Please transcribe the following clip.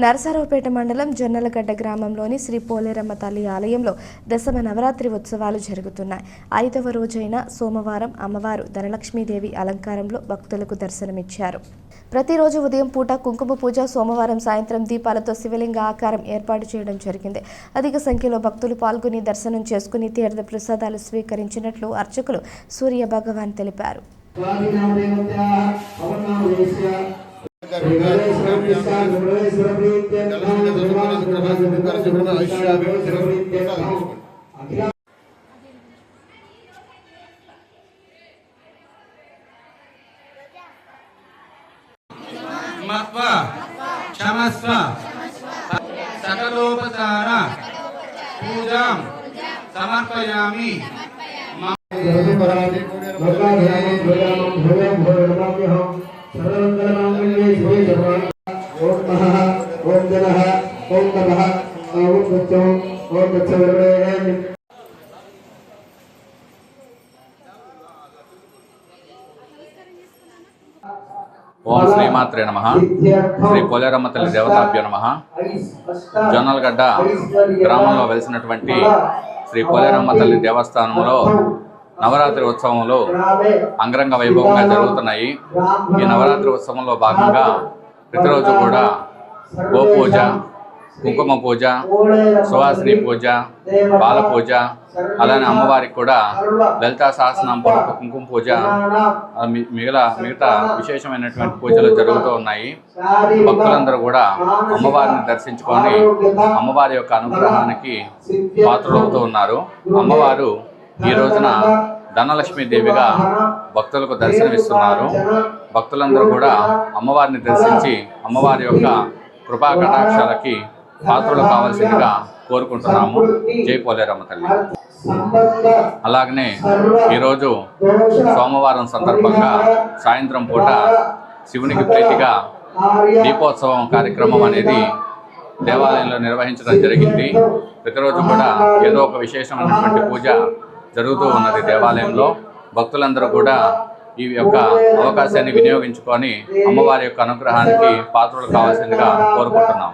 నరసరావుపేట మండలం జొన్నలగడ్డ గ్రామంలోని శ్రీ పోలేరమ్మ తల్లి ఆలయంలో దశమ నవరాత్రి ఉత్సవాలు జరుగుతున్నాయి. ఐదవ రోజైన సోమవారం అమ్మవారు ధనలక్ష్మీదేవి అలంకారంలో భక్తులకు దర్శనమిచ్చారు. ప్రతిరోజు ఉదయం పూట కుంకుమ పూజ సోమవారం సాయంత్రం దీపాలతో శివలింగ ఆకారం ఏర్పాటు చేయడం జరిగింది. అధిక సంఖ్యలో భక్తులు పాల్గొని దర్శనం చేసుకుని తీర్థ ప్రసాదాలు స్వీకరించినట్లు అర్చకులు సూర్య భగవాన్ తెలిపారు. మత్వ క్షమస్వ సకలోపచార పూజాం సమర్పయామి ఓం మహః ఓం జనః ఓం ఓం ఓం ఓం శ్రీమాత్రే నమ. శ్రీ పోలేరమ్మ తల్లి దేవతాభ్యో నమ. జొన్నలగడ్డ గ్రామంలో వెలిసినటువంటి శ్రీ పోలేరమ్మ తల్లి దేవస్థానంలో నవరాత్రి ఉత్సవంలో అంగరంగ వైభవంగా జరుగుతున్నాయి. ఈ నవరాత్రి ఉత్సవంలో భాగంగా ప్రతిరోజు కూడా గోపూజ కుంకుమ పూజ సువాసిని పూజ బాల పూజ అలానే అమ్మవారికి కూడా లలితా సహస్రనామ కుంకుమ పూజ మిగతా మిగతా విశేషమైనటువంటి పూజలు జరుగుతూ ఉన్నాయి. భక్తులందరూ కూడా అమ్మవారిని దర్శించుకొని అమ్మవారి యొక్క అనుగ్రహానికి పాత్రలవుతూ ఉన్నారు. అమ్మవారు ఈ రోజున ధనలక్ష్మీ దేవిగా భక్తులకు దర్శనమిస్తున్నారు. భక్తులందరూ కూడా అమ్మవారిని దర్శించి అమ్మవారి యొక్క కృపా కటాక్షాలకి పాత్రలు కావాల్సిందిగా కోరుకుంటున్నాము. జై పోలేరమ్మ తల్లి. అలాగనే ఈరోజు సోమవారం సందర్భంగా సాయంత్రం పూట శివునికి ప్రీతిగా దీపోత్సవం కార్యక్రమం అనేది దేవాలయంలో నిర్వహించడం జరిగింది. ప్రతిరోజు కూడా ఏదో ఒక విశేషమైనటువంటి పూజ జరుగుతూ ఉన్నది దేవాలయంలో. భక్తులందరూ కూడా ఈ యొక్క అవకాశాన్ని వినియోగించుకొని అమ్మవారి యొక్క అనుగ్రహానికి పాత్రలు కావాల్సిందిగా కోరుకుంటున్నాం